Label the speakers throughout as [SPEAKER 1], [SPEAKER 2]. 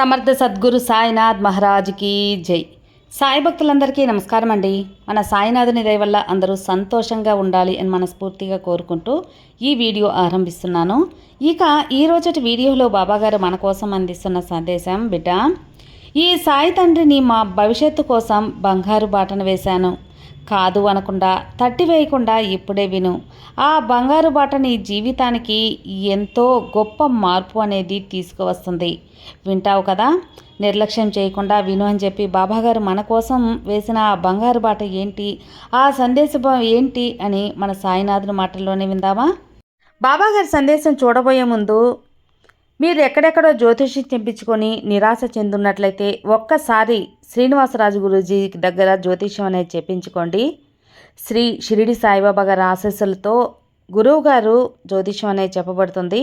[SPEAKER 1] సమర్థ సద్గురు సాయినాథ్ మహారాజ్కి జై. సాయి భక్తులందరికీ నమస్కారం అండి. మన సాయినాథుని దయ వల్ల అందరూ సంతోషంగా ఉండాలి అని మనస్ఫూర్తిగా కోరుకుంటూ ఈ వీడియో ఆరంభిస్తున్నాను. ఇక ఈ రోజటి వీడియోలో బాబాగారు మన కోసం అందిస్తున్న సందేశం బిడ్డ ఈ సాయి తండ్రిని మా భవిష్యత్తు కోసం బంగారు బాటను వేశాను. కాదు అనకుండా తట్టి వేయకుండా ఇప్పుడే విను. ఆ బంగారు బాట నీ జీవితానికి ఎంతో గొప్ప మార్పు అనేది తీసుకువస్తుంది. వింటావు కదా? నిర్లక్ష్యం చేయకుండా విను అని చెప్పి బాబాగారు మన కోసం వేసిన ఆ బంగారు బాట ఏంటి? ఆ సందేశం ఏంటి? అని మన సాయినాథుని మాటల్లోనే విందామా? బాబాగారి సందేశం చూడబోయే ముందు మీరు ఎక్కడెక్కడో జ్యోతిషి చెప్పించుకొని నిరాశ చెందున్నట్లయితే ఒక్కసారి శ్రీనివాసరాజు గురూజీ దగ్గర జ్యోతిష్యం అనేది చెప్పించుకోండి. శ్రీ షిరిడి సాయిబాబా గారి ఆశీస్సులతో గురువు గారు జ్యోతిష్యం అనేది చెప్పబడుతుంది.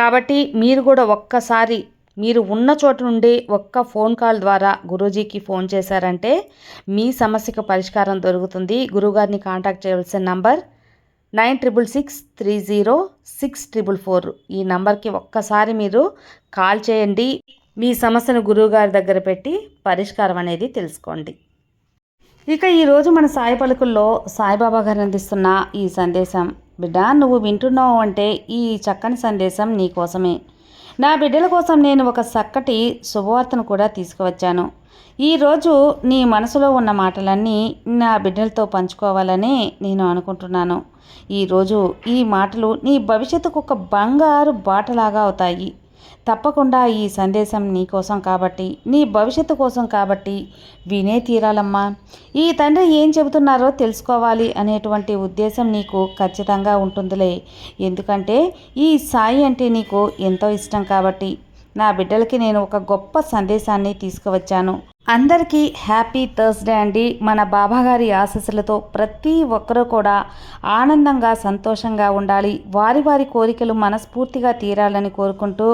[SPEAKER 1] కాబట్టి మీరు కూడా ఒక్కసారి మీరు ఉన్న చోటు నుండి ఒక్క ఫోన్ కాల్ ద్వారా గురూజీకి ఫోన్ చేశారంటే మీ సమస్యకు పరిష్కారం దొరుకుతుంది. గురువుగారిని కాంటాక్ట్ చేయవలసిన number nine triple six three zero six triple four. ఈ నంబర్కి ఒక్కసారి మీరు కాల్ చేయండి. మీ సమస్యను గురువుగారి దగ్గర పెట్టి పరిష్కారం అనేది తెలుసుకోండి. ఇక ఈరోజు మన సాయి పలుకుల్లో సాయిబాబా గారు అందిస్తున్న ఈ సందేశం బిడ్డ నువ్వు వింటున్నావు అంటే ఈ చక్కని సందేశం నీ కోసమే. నా బిడ్డల కోసం నేను ఒక చక్కటి శుభవార్తను కూడా తీసుకువచ్చాను. ఈరోజు నీ మనసులో ఉన్న మాటలన్నీ నా బిడ్డలతో పంచుకోవాలని నేను అనుకుంటున్నాను. ఈరోజు ఈ మాటలు నీ భవిష్యత్తుకు ఒక బంగారు బాటలాగా అవుతాయి. తప్పకుండా ఈ సందేశం నీ కోసం కాబట్టి నీ భవిష్యత్తు కోసం కాబట్టి వినే తీరాలమ్మా. ఈ తండ్రి ఏం చెబుతున్నారో తెలుసుకోవాలి అనేటువంటి ఉద్దేశం నీకు ఖచ్చితంగా ఉంటుందిలే. ఎందుకంటే ఈ సాయి అంటే నీకు ఎంతో ఇష్టం కాబట్టి నా బిడ్డలకి నేను ఒక గొప్ప సందేశాన్ని తీసుకువచ్చాను. అందరికీ హ్యాపీ థర్స్డే అండి. మన బాబాగారి ఆశస్సులతో ప్రతి ఒక్కరూ కూడా ఆనందంగా సంతోషంగా ఉండాలి. వారి వారి కోరికలు మనస్ఫూర్తిగా తీరాలని కోరుకుంటూ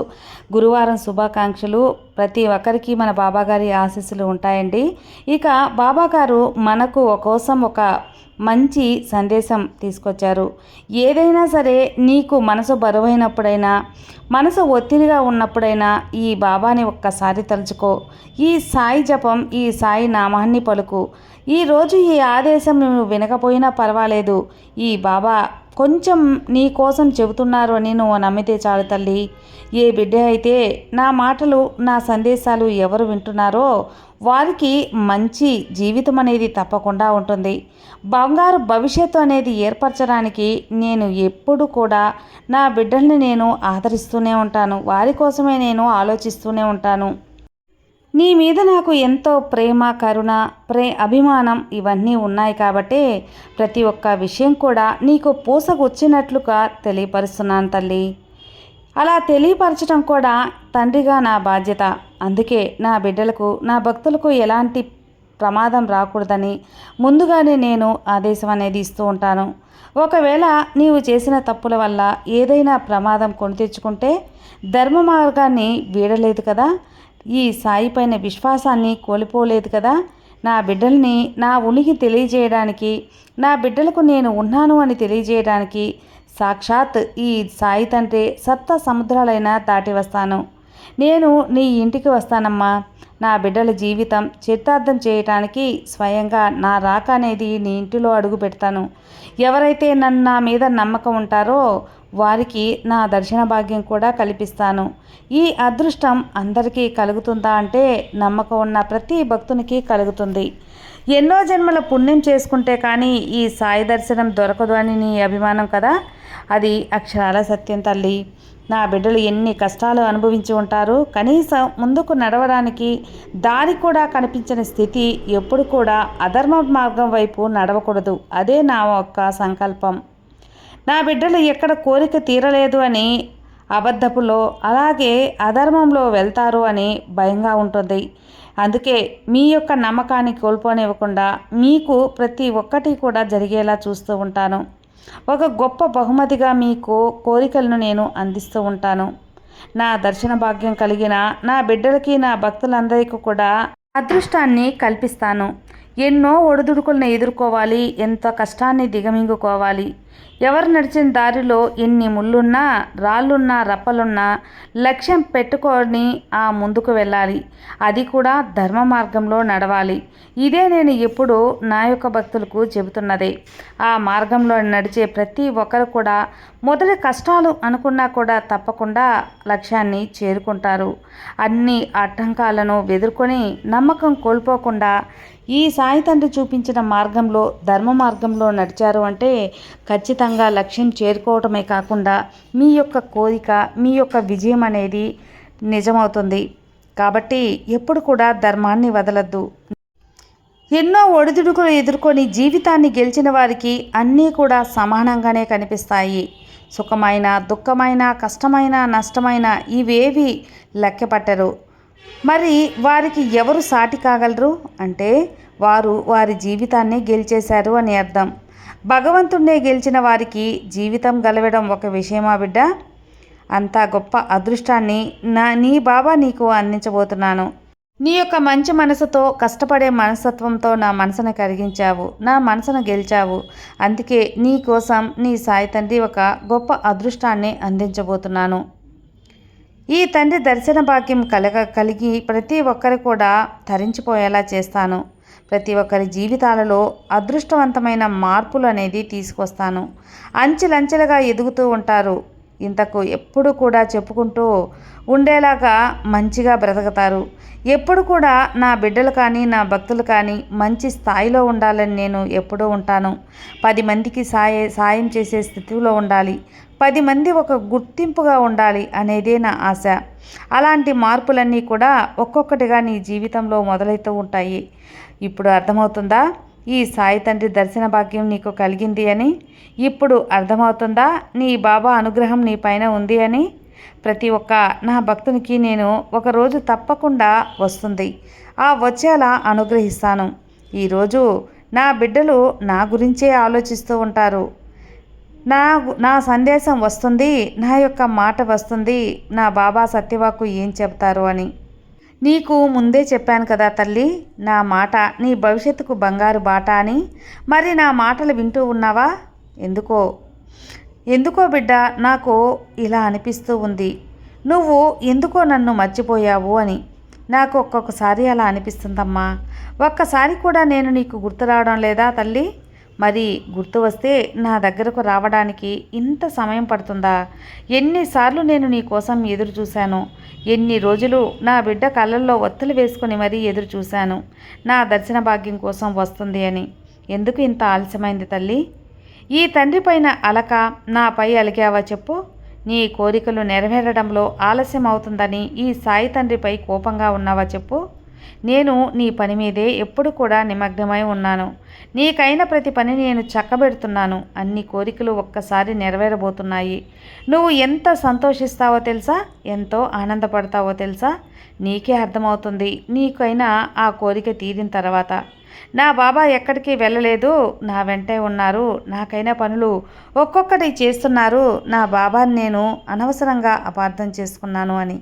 [SPEAKER 1] గురువారం శుభాకాంక్షలు. ప్రతి ఒక్కరికి మన బాబాగారి ఆశీస్సులు ఉంటాయండి. ఇక బాబాగారు మనకు కోసం ఒక మంచి సందేశం తీసుకొచ్చారు. ఏదైనా సరే నీకు మనసు బరువైనప్పుడైనా మనసు ఒత్తిడిగా ఉన్నప్పుడైనా ఈ బాబాని ఒక్కసారి తలుచుకో. ఈ సాయి జపం ఈ సాయి నామాన్ని పలుకు. ఈరోజు ఈ ఆదేశం నువ్వు వినకపోయినా పర్వాలేదు. ఈ బాబా కొంచెం నీ కోసం చెబుతున్నారు అని నువ్వు నమ్మితే చాలు తల్లి. ఏ బిడ్డ అయితే నా మాటలు నా సందేశాలు ఎవరు వింటున్నారో వారికి మంచి జీవితం అనేది తప్పకుండా ఉంటుంది. బంగారు భవిష్యత్తు అనేది ఏర్పరచడానికి నేను ఎప్పుడు కూడా నా బిడ్డల్ని నేను ఆదరిస్తూనే ఉంటాను. వారి కోసమే నేను ఆలోచిస్తూనే ఉంటాను. నీ మీద నాకు ఎంతో ప్రేమ కరుణ ప్రే అభిమానం ఇవన్నీ ఉన్నాయి కాబట్టే ప్రతి ఒక్క విషయం కూడా నీకు పూసకొచ్చినట్లుగా తెలియపరుస్తున్నాను తల్లి. అలా తెలియపరచడం కూడా తండ్రిగా నా బాధ్యత. అందుకే నా బిడ్డలకు నా భక్తులకు ఎలాంటి ప్రమాదం రాకూడదని ముందుగానే నేను ఆదేశం అనేది ఇస్తూ ఉంటాను. ఒకవేళ నీవు చేసిన తప్పుల వల్ల ఏదైనా ప్రమాదం కొని తెచ్చుకుంటే ధర్మ మార్గాన్ని వీడలేదు కదా. ఈ సాయి పైన విశ్వాసాన్ని కోల్పోలేదు కదా? నా బిడ్డల్ని నా ఉనికి తెలియజేయడానికి నా బిడ్డలకు నేను ఉన్నాను అని తెలియజేయడానికి సాక్షాత్ ఈ సాయి తండ్రి సప్త సముద్రాలైనా దాటి వస్తాను. నేను నీ ఇంటికి వస్తానమ్మా. నా బిడ్డల జీవితం చిత్తార్థం చేయటానికి స్వయంగా నా రాక అనేది నీ ఇంటిలో అడుగు పెడతాను. ఎవరైతే నన్ను నా మీద నమ్మకం ఉంటారో వారికి నా దర్శన భాగ్యం కూడా కల్పిస్తాను. ఈ అదృష్టం అందరికీ కలుగుతుందా అంటే నమ్మకం ఉన్న ప్రతి భక్తునికి కలుగుతుంది. ఎన్నో జన్మల పుణ్యం చేసుకుంటే కానీ ఈ సాయి దర్శనం దొరకదు అని నీ అభిమానం కదా? అది అక్షరాల సత్యం తల్లి. నా బిడ్డలు ఎన్ని కష్టాలు అనుభవించి ఉంటారు. కనీసం ముందుకు నడవడానికి దారి కూడా కనిపించని స్థితి ఎప్పుడు కూడా అధర్మ మార్గం వైపు నడవకూడదు. అదే నా యొక్క సంకల్పం. నా బిడ్డలు ఎక్కడ కోరిక తీరలేదు అని అబద్ధపులో అలాగే అధర్మంలో వెళ్తారు అని భయంగా ఉంటుంది. అందుకే మీ యొక్క నమ్మకాన్ని కోల్పోనివ్వకుండా మీకు ప్రతి ఒక్కటి కూడా జరిగేలా చూస్తూ ఉంటాను. ఒక గొప్ప బహుమతిగా మీకు కోరికలను నేను అందిస్తూ ఉంటాను. నా దర్శన భాగ్యం కలిగిన నా బిడ్డలకి నా భక్తులందరికీ కూడా అదృష్టాన్ని కల్పిస్తాను. ఎన్నో ఒడిదుడుకులను ఎదుర్కోవాలి ఎంతో కష్టాన్ని దిగమింగుకోవాలి. ఎవరు నడిచిన దారిలో ఎన్ని ముళ్ళున్నా రాళ్ళున్నా రప్పలున్నా లక్ష్యం పెట్టుకొని ఆ ముందుకు వెళ్ళాలి. అది కూడా ధర్మ మార్గంలో నడవాలి. ఇదే నేను ఎప్పుడు నా యొక్క భక్తులకు చెబుతున్నదే. ఆ మార్గంలో నడిచే ప్రతి ఒక్కరు కూడా మొదటి కష్టాలు అనుకున్నా కూడా తప్పకుండా లక్ష్యాన్ని చేరుకుంటారు. అన్ని ఆటంకాలను ఎదుర్కొని నమ్మకం కోల్పోకుండా ఈ సాయి తండ్రి చూపించిన మార్గంలో ధర్మ మార్గంలో నడిచారు అంటే ఖచ్చితంగా ఖచ్చితంగా లక్ష్యం చేరుకోవటమే కాకుండా మీ యొక్క కోరిక మీ యొక్క విజయం అనేది నిజమవుతుంది. కాబట్టి ఎప్పుడు కూడా ధర్మాన్ని వదలద్దు. ఎన్నో ఒడిదుడుకులు ఎదుర్కొని జీవితాన్ని గెలిచిన వారికి అన్నీ కూడా సమానంగానే కనిపిస్తాయి. సుఖమైన దుఃఖమైన కష్టమైన నష్టమైన ఇవేవి లెక్కపట్టరు. మరి వారికి ఎవరు సాటి కాగలరు? అంటే వారు వారి జీవితాన్ని గెలిచేశారు అని అర్థం. భగవంతుణ్ణే గెలిచిన వారికి జీవితం గలవడం ఒక విషయమా బిడ్డ? అంత గొప్ప అదృష్టాన్ని నా నీ బాబా నీకు అందించబోతున్నాను. నీ యొక్క మంచి మనసుతో కష్టపడే మనస్తత్వంతో నా మనసును కరిగించావు నా మనసును గెలిచావు. అందుకే నీ కోసం నీ సాయి తండ్రి ఒక గొప్ప అదృష్టాన్ని అందించబోతున్నాను. ఈ తండ్రి దర్శన భాగ్యం కలగ కలిగి ప్రతి ఒక్కరు కూడా తరించిపోయేలా చేస్తాను. ప్రతి ఒక్కరి జీవితాలలో అదృష్టవంతమైన మార్పులు అనేది తీసుకొస్తాను. అంచెలంచెలుగా ఎదుగుతూ ఉంటారు. ఇంతకు ఎప్పుడు కూడా చెప్పుకుంటూ ఉండేలాగా మంచిగా బ్రతుకుతారు. ఎప్పుడు కూడా నా బిడ్డలు కానీ నా భక్తులు కానీ మంచి స్థాయిలో ఉండాలని నేను ఎప్పుడూ ఉంటాను. పది మందికి సాయ సాయం చేసే స్థితిలో ఉండాలి. పది మంది ఒక గుర్తింపుగా ఉండాలి అనేదే నా ఆశ. అలాంటి మార్పులన్నీ కూడా ఒక్కొక్కటిగా నీ జీవితంలో మొదలవుతూ ఉంటాయి. ఇప్పుడు అర్థమవుతుందా? ఈ సాయి తండ్రి దర్శన భాగ్యం నీకు కలిగింది అని? ఇప్పుడు అర్థమవుతుందా? నీ బాబా అనుగ్రహం నీ పైన ఉంది అని? ప్రతి ఒక్క నా భక్తునికి నేను ఒకరోజు తప్పకుండా వస్తుంది. ఆ వచ్చేలా అనుగ్రహిస్తాను. ఈరోజు నా బిడ్డలు నా గురించే ఆలోచిస్తూ ఉంటారు. నా నా సందేశం వస్తుంది నా యొక్క మాట వస్తుంది నా బాబా సత్యవాకు ఏం చెప్తారు అని. నీకు ముందే చెప్పాను కదా తల్లి నా మాట నీ భవిష్యత్తుకు బంగారు బాట అని. మరి నా మాటలు వింటూ ఉన్నావా? ఎందుకో? ఎందుకో బిడ్డ నాకు ఇలా అనిపిస్తూ ఉంది. నువ్వు ఎందుకో నన్ను మర్చిపోయావు అని. నాకు ఒక్కొక్కసారి అలా అనిపిస్తుందమ్మా. ఒక్కసారి కూడా నేను నీకు గుర్తు రావడం లేదా తల్లి? మరి గుర్తు వస్తే నా దగ్గరకు రావడానికి ఇంత సమయం పడుతుందా? ఎన్నిసార్లు నేను నీ కోసం ఎదురు చూశాను. ఎన్ని రోజులు నా బిడ్డ కళ్ళల్లో ఒత్తులు వేసుకొని మరీ ఎదురు చూశాను. నా దర్శన భాగ్యం కోసం వస్తుంది అని. ఎందుకు ఇంత ఆలస్యమైంది తల్లి? ఈ తండ్రి పైన అలక నాపై అలిగావా చెప్పు? నీ కోరికలు నెరవేరడంలో ఆలస్యం అవుతుందని ఈ సాయి తండ్రిపై కోపంగా ఉన్నావా చెప్పు? నేను నీ పని మీదే ఎప్పుడు కూడా నిమగ్నమై ఉన్నాను. నీకైన ప్రతి పని నేను చక్కబెడుతున్నాను. అన్ని కోరికలు ఒక్కసారి నెరవేరబోతున్నాయి. నువ్వు ఎంత సంతోషిస్తావో తెలుసా? ఎంతో ఆనందపడతావో తెలుసా? నీకే అర్థమవుతుంది. నీకైనా ఆ కోరిక తీరిన తర్వాత. నా బాబా ఎక్కడికి వెళ్ళలేదు. నా వెంటే ఉన్నారు. నాకైనా పనులు ఒక్కొక్కటి చేస్తున్నారు. నా బాబాని నేను అనవసరంగా అపార్థం చేసుకున్నాను అని.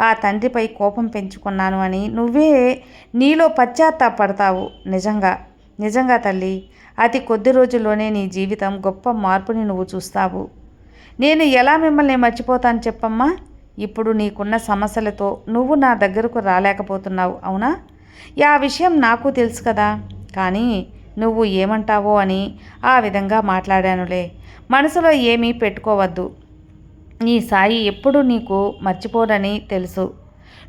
[SPEAKER 1] ఆ తండ్రిపై కోపం పెంచుకున్నాను అని నువ్వే నీలో పశ్చాత్తాపడతావు. నిజంగా నిజంగా తల్లి అతి కొద్ది రోజుల్లోనే నీ జీవితం గొప్ప మార్పుని నువ్వు చూస్తావు. నేను ఎలా మిమ్మల్ని మర్చిపోతాను చెప్పమ్మా? ఇప్పుడు నీకున్న సమస్యలతో నువ్వు నా దగ్గరకు రాలేకపోతున్నావు అవునా? ఆ విషయం నాకు తెలుసు కదా. కానీ నువ్వు ఏమంటావో అని ఆ విధంగా మాట్లాడానులే. మనసులో ఏమీ పెట్టుకోవద్దు. నీ సాయి ఎప్పుడు నీకు మర్చిపోడని తెలుసు.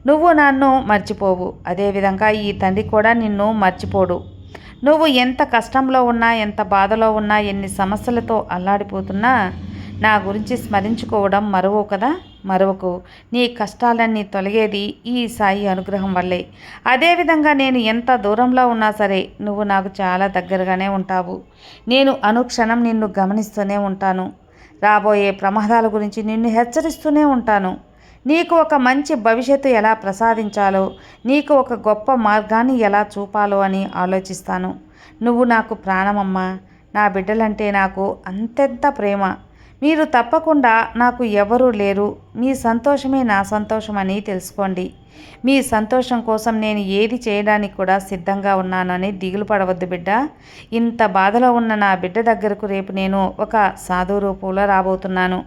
[SPEAKER 1] నువ్వు నన్ను మర్చిపోవు. అదేవిధంగా ఈ తండ్రి కూడా నిన్ను మర్చిపోడు. నువ్వు ఎంత కష్టంలో ఉన్నా ఎంత బాధలో ఉన్నా ఎన్ని సమస్యలతో అల్లాడిపోతున్నా నా గురించి స్మరించుకోవడం మరువు కదా? మరువకు. నీ కష్టాలన్నీ తొలగేది ఈ సాయి అనుగ్రహం వల్లే. అదేవిధంగా నేను ఎంత దూరంలో ఉన్నా సరే నువ్వు నాకు చాలా దగ్గరగానే ఉంటావు. నేను అనుక్షణం నిన్ను గమనిస్తూనే ఉంటాను. రాబోయే ప్రమాదాల గురించి నిన్ను హెచ్చరిస్తూనే ఉంటాను. నీకు ఒక మంచి భవిష్యత్తు ఎలా ప్రసాదించాలో నీకు ఒక గొప్ప మార్గాన్ని ఎలా చూపాలో అని ఆలోచిస్తాను. నువ్వు నాకు ప్రాణమమ్మా. నా బిడ్డలంటే నాకు అంతెంత ప్రేమ. మీరు తప్పకుండా నాకు ఎవరూ లేరు. మీ సంతోషమే నా సంతోషమని తెలుసుకోండి. మీ సంతోషం కోసం నేను ఏది చేయడానికి కూడా సిద్ధంగా ఉన్నానని దిగులు పడవద్దు బిడ్డ. ఇంత బాధలో ఉన్న నా బిడ్డ దగ్గరకు రేపు నేను ఒక సాధు రూపంలో రాబోతున్నాను.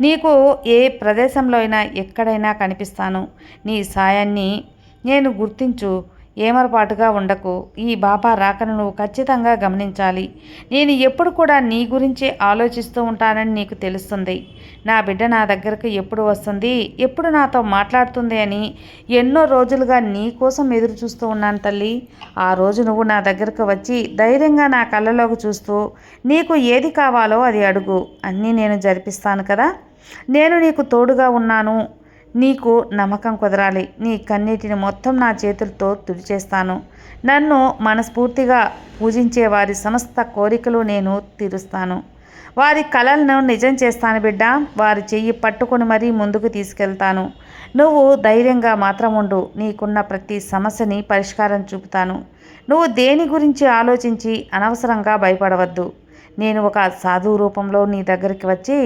[SPEAKER 1] నీకు ఏ ప్రదేశంలో అయినా ఎక్కడైనా కనిపిస్తాను. నీ సాయాన్ని నేను గుర్తించు. ఏమరపాటుగా ఉండకు. ఈ బాబా రాకను నువ్వు ఖచ్చితంగా గమనించాలి. నేను ఎప్పుడు కూడా నీ గురించే ఆలోచిస్తూ ఉంటానని నీకు తెలుస్తుంది. నా బిడ్డ నా దగ్గరకు ఎప్పుడు వస్తుంది? ఎప్పుడు నాతో మాట్లాడుతుంది అని ఎన్నో రోజులుగా నీ కోసం ఎదురు చూస్తూ ఉన్నాను తల్లి. ఆ రోజు నువ్వు నా దగ్గరకు వచ్చి ధైర్యంగా నా కళ్ళలోకి చూస్తూ నీకు ఏది కావాలో అది అడుగు. అన్నీ నేను జరిపిస్తాను కదా? నేను నీకు తోడుగా ఉన్నాను. నీకు నమ్మకం కుదరాలి. నీ కన్నీటిని మొత్తం నా చేతులతో తుడిచేస్తాను. నన్ను మనస్ఫూర్తిగా పూజించే వారి సమస్త కోరికలు నేను తీరుస్తాను. వారి కలలను నిజం చేస్తాను బిడ్డ. వారి చెయ్యి పట్టుకొని మరీ ముందుకు తీసుకెళ్తాను. నువ్వు ధైర్యంగా మాత్రం ఉండు. నీకున్న ప్రతి సమస్యని పరిష్కారం చూపుతాను. నువ్వు దేని గురించి ఆలోచించి అనవసరంగా భయపడవద్దు. నేను ఒక సాధువు రూపంలో నీ దగ్గరికి వచ్చి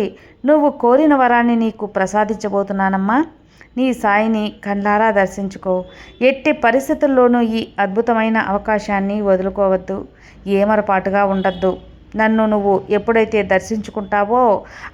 [SPEAKER 1] నువ్వు కోరిన వరాన్ని నీకు ప్రసాదించబోతున్నానమ్మా. నీ సాయిని కళ్ళారా దర్శించుకో. ఎట్టి పరిస్థితుల్లోనూ ఈ అద్భుతమైన అవకాశాన్ని వదులుకోవద్దు. ఏమరపాటుగా ఉండద్దు. నన్ను నువ్వు ఎప్పుడైతే దర్శించుకుంటావో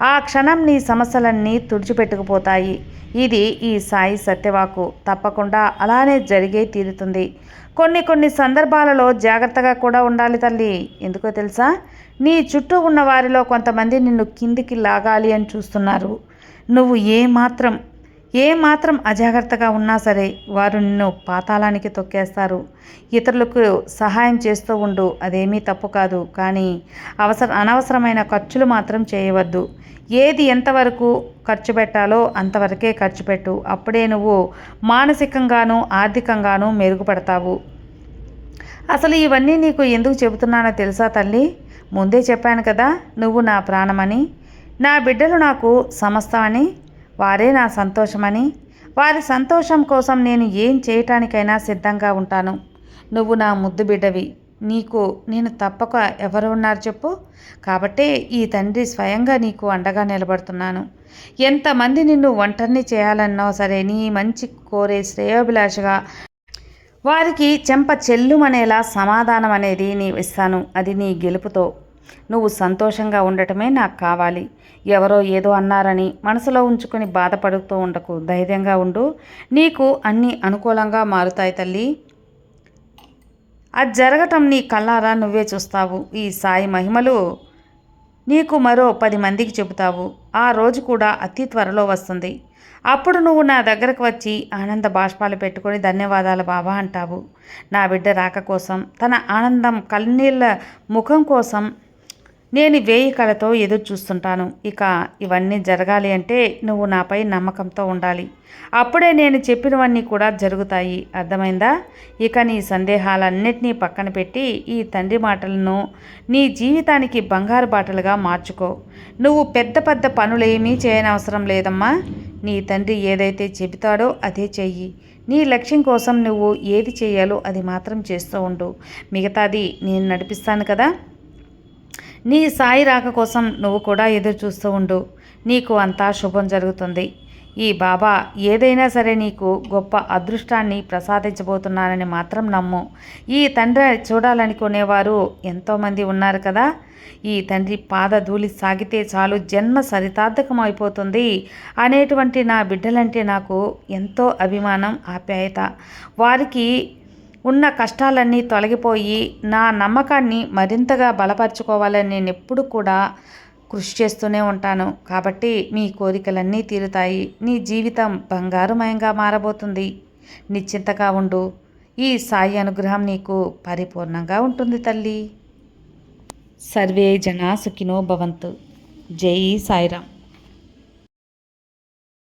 [SPEAKER 1] ఆ క్షణం నీ సమస్యలన్నీ తుడిచిపెట్టుకుపోతాయి. ఇది ఈ సాయి సత్యవాకు. తప్పకుండా అలానే జరిగే తీరుతుంది. కొన్ని కొన్ని సందర్భాలలో జాగ్రత్తగా కూడా ఉండాలి తల్లి. ఎందుకో తెలుసా? నీ చుట్టూ ఉన్న వారిలో కొంతమంది నిన్ను కిందికి లాగాలి అని చూస్తున్నారు. నువ్వు ఏ మాత్రం ఏ మాత్రం అజాగ్రత్తగా ఉన్నా సరే వారు నిన్ను పాతాళానికి తొక్కేస్తారు. ఇతరులకు సహాయం చేస్తూ ఉండు అదేమీ తప్పు కాదు. కానీ అవసర అనవసరమైన ఖర్చులు మాత్రం చేయవద్దు. ఏది ఎంతవరకు ఖర్చు పెట్టాలో అంతవరకే ఖర్చు పెట్టు. అప్పుడే నువ్వు మానసికంగానూ ఆర్థికంగానూ మెరుగుపడతావు. అసలు ఇవన్నీ నీకు ఎందుకు చెబుతున్నానో తెలుసా తల్లి? ముందే చెప్పాను కదా నువ్వు నా ప్రాణమని. నా బిడ్డలు నాకు సమస్తమని వారే నా సంతోషమని వారి సంతోషం కోసం నేను ఏం చేయటానికైనా సిద్ధంగా ఉంటాను. నువ్వు నా ముద్దు బిడ్డవి. నీకు నేను తప్పక ఎవరు ఉన్నారు చెప్పు. కాబట్టే ఈ తండ్రి స్వయంగా నీకు అండగా నిలబడుతున్నాను. ఎంతమంది నిన్ను ఒంటరిని చేయాలన్నా సరే నీ మంచి కోరే శ్రేయోభిలాషగా వారికి చెంప చెల్లుమనేలా సమాధానం అనేది నీ ఇస్తాను అది నీ గెలుపుతో. నువ్వు సంతోషంగా ఉండటమే నాకు కావాలి. ఎవరో ఏదో అన్నారని మనసులో ఉంచుకొని బాధపడుతూ ఉండకు. ధైర్యంగా ఉండు. నీకు అన్నీ అనుకూలంగా మారుతాయి తల్లి. అది జరగటం నీ కళ్ళారా నువ్వే చూస్తావు. ఈ సాయి మహిమలు నీకు మరో పది మందికి చెబుతావు. ఆ రోజు కూడా అతి త్వరలో వస్తుంది. అప్పుడు నువ్వు నా దగ్గరకు వచ్చి ఆనంద బాష్పాలు పెట్టుకొని ధన్యవాదాలు బాబా అంటావు. నా బిడ్డ రాక కోసం తన ఆనందం కన్నీళ్ళ ముఖం కోసం నేను వేయి కళతో ఎదురు చూస్తుంటాను. ఇక ఇవన్నీ జరగాలి అంటే నువ్వు నాపై నమ్మకంతో ఉండాలి. అప్పుడే నేను చెప్పినవన్నీ కూడా జరుగుతాయి. అర్థమైందా? ఇక నీ సందేహాలన్నిటినీ పక్కన పెట్టి ఈ తండ్రి మాటలను నీ జీవితానికి బంగారు బాటలుగా మార్చుకో. నువ్వు పెద్ద పెద్ద పనులేమీ చేయనవసరం లేదమ్మా. నీ తండ్రి ఏదైతే చెబుతాడో అదే చెయ్యి. నీ లక్ష్యం కోసం నువ్వు ఏది చేయాలో అది మాత్రం చేస్తూ ఉండు. మిగతాది నేను నడిపిస్తాను కదా? నీ సాయి రాక కోసం నువ్వు కూడా ఎదురు చూస్తూ ఉండు. నీకు అంతా శుభం జరుగుతుంది. ఈ బాబా ఏదైనా సరే నీకు గొప్ప అదృష్టాన్ని ప్రసాదించబోతున్నానని మాత్రం నమ్ము. ఈ తండ్రి చూడాలనుకునేవారు ఎంతోమంది ఉన్నారు కదా. ఈ తండ్రి పాద ధూళి సాగితే చాలు జన్మ సరితార్థకం అయిపోతుంది అనేటువంటి నా బిడ్డలంటే నాకు ఎంతో అభిమానం ఆప్యాయత. వారికి ఉన్న కష్టాలన్నీ తొలగిపోయి నా నమ్మకాన్ని మరింతగా బలపరచుకోవాలని నేను ఎప్పుడు కూడా కృషి చేస్తూనే ఉంటాను. కాబట్టి మీ కోరికలన్నీ తీరుతాయి. నీ జీవితం బంగారుమయంగా మారబోతుంది. నిశ్చింతగా ఉండు. ఈ సాయి అనుగ్రహం నీకు పరిపూర్ణంగా ఉంటుంది తల్లి. సర్వే జనా సుఖినో భవంతు. జై సాయిరామ్.